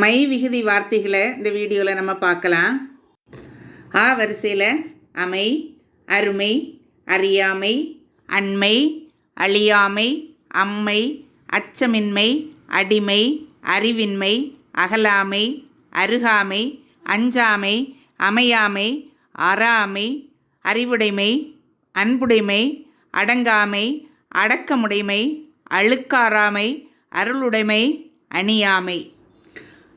My விகுதி வார்த்தைகளை இந்த வீடியோவில் நம்ம பார்க்கலாம். ஆ வரிசையில் அமை அருமை அறியாமை அண்மை அழியாமை அம்மை அச்சமின்மை அடிமை அறிவின்மை அகலாமை அருகாமை அஞ்சாமை அமையாமை அறாமை அறிவுடைமை அன்புடைமை அடங்காமை அடக்கமுடைமை அழுக்காராமை அருளுடைமை அணியாமை.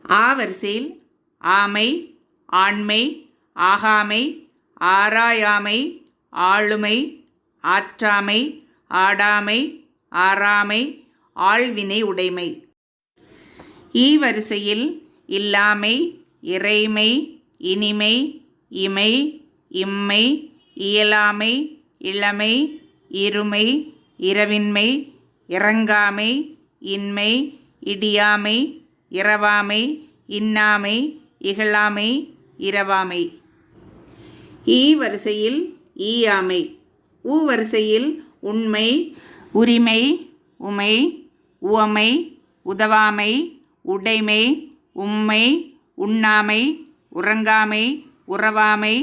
ஆ வரிசையில் ஆமை ஆண்மை ஆகாமை ஆராயாமை ஆளுமை ஆற்றாமை ஆடாமை ஆறாமை ஆழ்வினை உடைமை. ஈ வரிசையில் இல்லாமை இறைமை இனிமை இமை இம்மை இயலாமை இளமை இருமை இரவின்மை இறங்காமை இன்மை இடியாமை இரவாமை இன்னாமை இகழாமை இரவாமை. ஈ வரிசையில் ஈயாமை ஊ வரிசையில் உண்மை உரிமை உமை உவமை உதவாமை உடைமை உம்மை உண்ணாமை உறங்காமை உறவாமை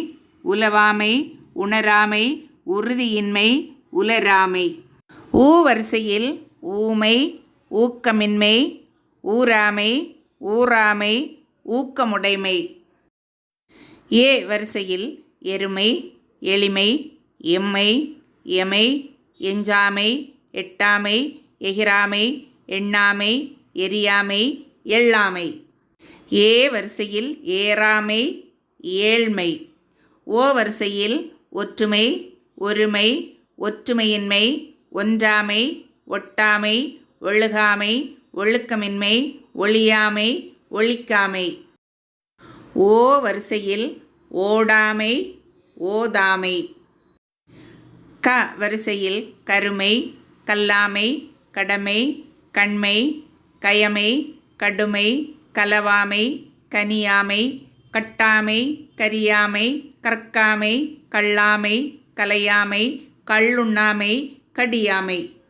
உலவாமை உணராமை உறுதியின்மை உலராமை. ஊ வரிசையில் ஊமை ஊக்கமின்மை ஊராமை ஊராமை ஊக்கமுடைமை. ஏ வரிசையில் எருமை எளிமை எம்மை எமை எஞ்சாமை எட்டாமை எகிராமை எண்ணாமை எரியாமை எள்ளாமை. ஏ வரிசையில் ஏறாமை ஏழ்மை. ஓ வரிசையில் ஒற்றுமை ஒருமை ஒற்றுமையின்மை ஒன்றாமை ஒட்டாமை ஒழுகாமை ஒழுக்கமின்மை ஒளியாமை ஒழிக்காமை. ஓ வரிசையில் ஓடாமை ஓதாமை. க வரிசையில் கருமை கல்லாமை கடமை கண்மை கயமை கடுமை கலவாமை கனியாமை கட்டாமை கரியாமை கற்காமை கள்ளாமை கலையாமை கள்ளுண்ணாமை கடியாமை.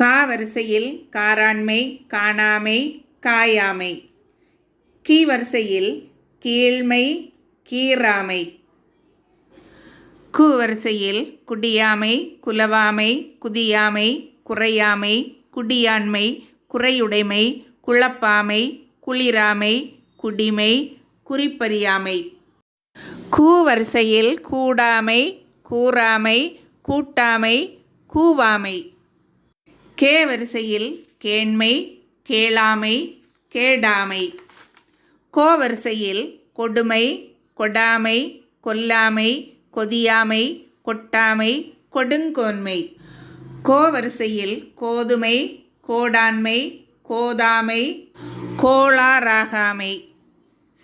கா வரிசையில் காராண்மை காணாமை காயாமை. கீ வரிசையில் கீழ்மை கீராமை கு வரிசையில் குடியாமை குலவாமை குதியாமை குறையாமை குடியாண்மை குறையுடைமை குழப்பாமை குளிராமை குடிமை குறிப்பறியாமை. கூ வரிசையில் கூடாமை கூறாமை கூட்டாமை கூவாமை. கே வரிசையில் கேண்மை கேளாமை கேடாமை. கோ வரிசையில் கொடுமை கொடாமை கொல்லாமை கொதியாமை கொட்டாமை கொடுங்கோன்மை. கோ வரிசையில் கோதுமை கோடாண்மை கோதாமை கோளாராகாமை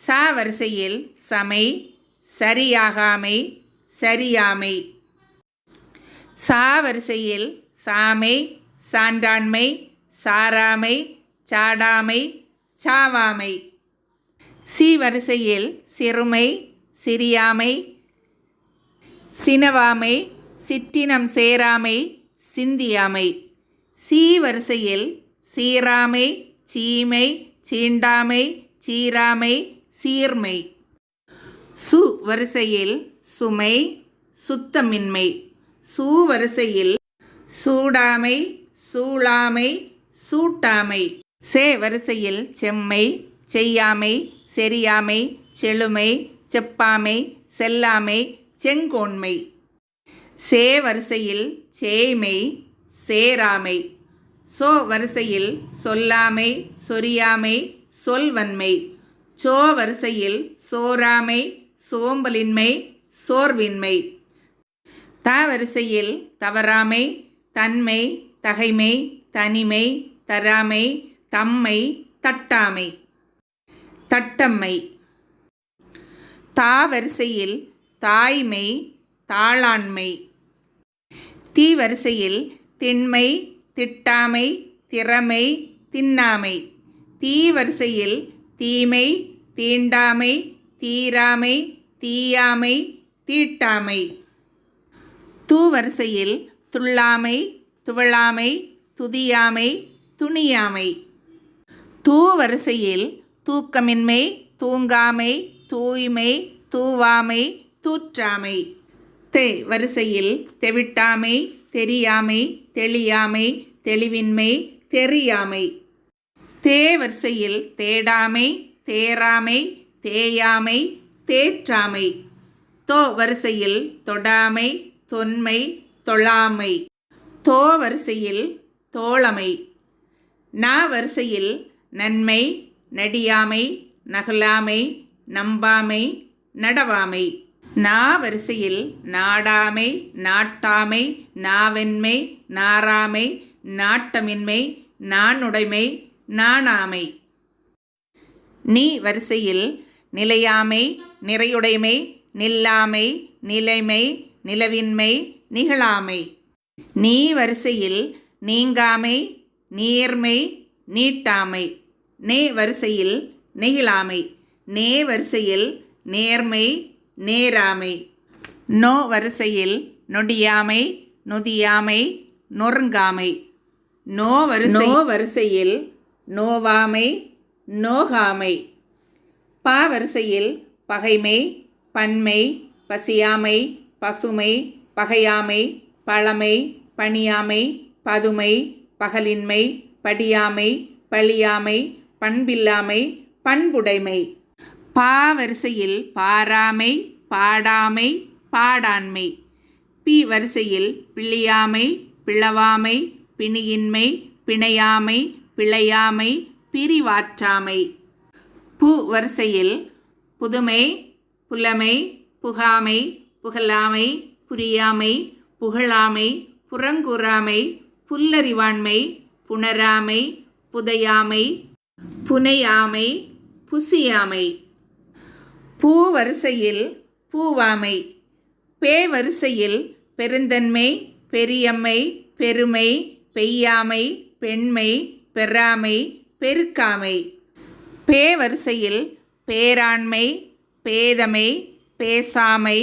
சா வரிசையில் சமை சரியாகாமை சரியாமை. சா வரிசையில் சாமை சான்றாண்மை சாராமை சாடாமை சாவாமை. சி வரிசையில் சிறுமை சிறியாமை சினவாமை சிற்றினம் சேராமை சிந்தியாமை. சி வரிசையில் சீராமை சீமை சீண்டாமை சீராமை சீர்மை. சு வரிசையில் சுமை சுத்தமின்மை. சு வரிசையில் சூடாமை சூளாமை சூட்டாமை. சே வரிசையில் செம்மை செய்யாமை செரியாமை செழுமை செப்பாமை செல்லாமை செங்கோன்மை. சே வரிசையில் சேய்மை சேராமை. சோ வரிசையில் சொல்லாமை சொரியாமை சொல்வன்மை. சோ வரிசையில் சோராமை சோம்பலின்மை சோர்வின்மை. த வரிசையில் தவறாமை தன்மை தகைமை தனிமை தராமை தம்மை தட்டாமை. தட்டம்மை. தா வரிசையில் தாய்மை தாளாண்மை. தீ வரிசையில் திண்மை திட்டாமை திறமை தின்னாமை தீ வரிசையில் தீமை தீண்டாமை தீராமை தீயாமை தீட்டாமை. தூ வரிசையில் துள்ளாமை துவளாமை துதியாமை துணியாமை. தூ வரிசையில் தூக்கமின்மை தூங்காமை தூய்மை தூவாமை தூற்றாமை. தே வரிசையில் தெவிட்டாமை தெரியாமை தெளியாமை தெளிவின்மை தெரியாமை. தே வரிசையில் தேடாமை தேராமை தேயாமை தேற்றாமை. தோ வரிசையில் தொடாமை தொன்மை தொழாமை. தோ வரிசையில் தோழமை நா வரிசையில் நன்மை நடியாமை நகலாமை நம்பாமை நடவாமை. நா வரிசையில் நாடாமை நாட்டாமை நாவென்மை நாராமை நாட்டமின்மை நானுடைமை நாணாமை. நீ வரிசையில் நிலையாமை நிறையுடைமை நில்லாமை நிலைமை நிலவின்மை நிகழாமை. நீ வரிசையில் நீங்காமை நீர்மை நீட்டாமை. நே வரிசையில் நெகிழாமை நே வரிசையில் நேர்மை நேராமை. நோ வரிசையில் நொடியாமை நொதியாமை நொறுங்காமை. நோ வரிசை நோ வரிசையில் நோவாமை நோகாமை. பா வரிசையில் பகைமை பன்மை பசியாமை பசுமை பகையாமை பழமை பணியாமை பதுமை பகலின்மை படியாமை பழியாமை பண்பில்லாமை பண்புடைமை. பா வரிசையில் பாராமை பாடாமை பாடாண்மை. பி வரிசையில் பிழியாமை பிளவாமை பிணியின்மை பிணையாமை பிழையாமை பிரிவாற்றாமை. பு வரிசையில் புதுமை புலமை புகாமை புகழாமை புரியாமை புகழாமை புறங்கூறாமை புல்லறிவாண்மை புணராமை புதையாமை புனையாமை புசியாமை. பூ வரிசையில் பூவாமை பே வரிசையில் பெருந்தன்மை பெரியம்மை பெருமை பெய்யாமை பெண்மை பெறாமை பெருக்காமை. பே வரிசையில் பேராண்மை பேதமை பேசாமை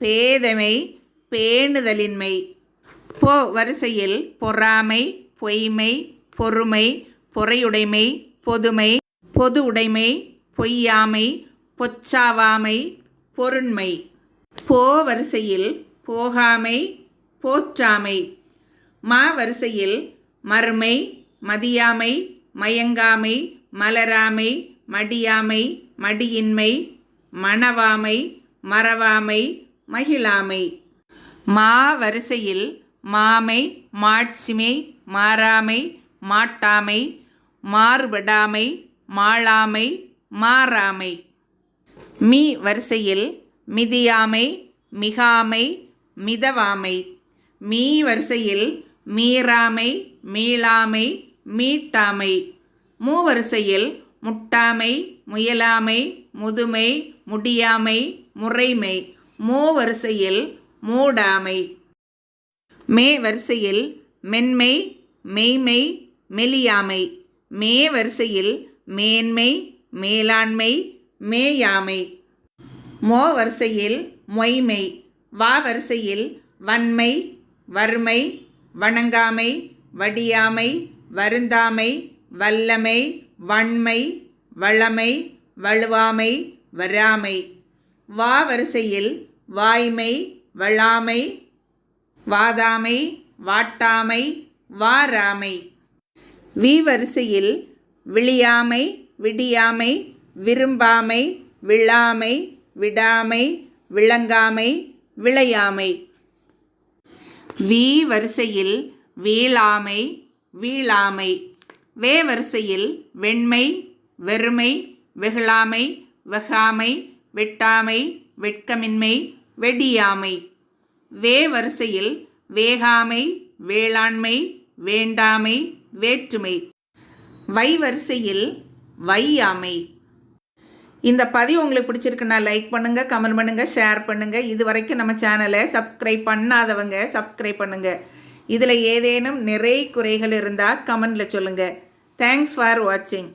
பேதமை பேணுதலின்மை. போ வரிசையில் பொறாமை பொய்மை பொறுமை பொறையுடைமை பொதுமை பொது உடைமை பொய்யாமை பொச்சாவாமை பொருண்மை. போ வரிசையில் போகாமை போற்றாமை. மா வரிசையில் மறுமை மதியாமை மயங்காமை மலராமை மடியாமை மடியின்மை மணவாமை மறவாமை மகிழாமை. மா வரிசையில் மாமை மாட்சிமை மாறாமை மாட்டாமை மாறுபடாமை மாளாமை மாறாமை. மீ வரிசையில் மிதியாமை மிகாமை மிதவாமை. மீ வரிசையில் மீறாமை மீளாமை மீட்டாமை. மூ வரிசையில் முட்டாமை முயலாமை முதுமை முடியாமை முறைமை. மூ வரிசையில் மூடாமை. மே வரிசையில் மென்மை மெய்மை மெலியாமை. மே வரிசையில் மேன்மை மேலாண்மை மேயாமை. மோ வரிசையில் மொய்மை. வா வரிசையில் வன்மை வறுமை வணங்காமை வடியாமை வருந்தாமை வல்லமை வன்மை வளமை வலுவாமை வராமை. வா வரிசையில் வாய்மை வளாமை வாதாமை வாட்டாமை வாராமை. வி வரிசையில் விழியாமை விடியாமை விரும்பாமை விழாமை விடாமை விளங்காமை விளையாமை. வி வரிசையில் வீழாமை வீழாமை. வே வரிசையில் வெண்மை வெறுமை வெகுளாமை வெகாமை வெட்டாமை வெட்கமின்மை வெடியாமை. வே வரிசையில் வேகாமை வேளாண்மை வேண்டாமை வேற்றுமை. வை வரிசையில் வையாமை. இந்த பதிவு உங்களுக்கு பிடிச்சிருக்குன்னா லைக் பண்ணுங்கள் கமெண்ட் பண்ணுங்கள் ஷேர் பண்ணுங்கள் இது வரைக்கும் நம்ம சேனலை சப்ஸ்கிரைப் பண்ணாதவங்க சப்ஸ்கிரைப் பண்ணுங்கள் இதில் ஏதேனும் நிறை குறைகள் இருந்தால் கமெண்டில் சொல்லுங்கள் தேங்க்ஸ் ஃபார் வாட்சிங்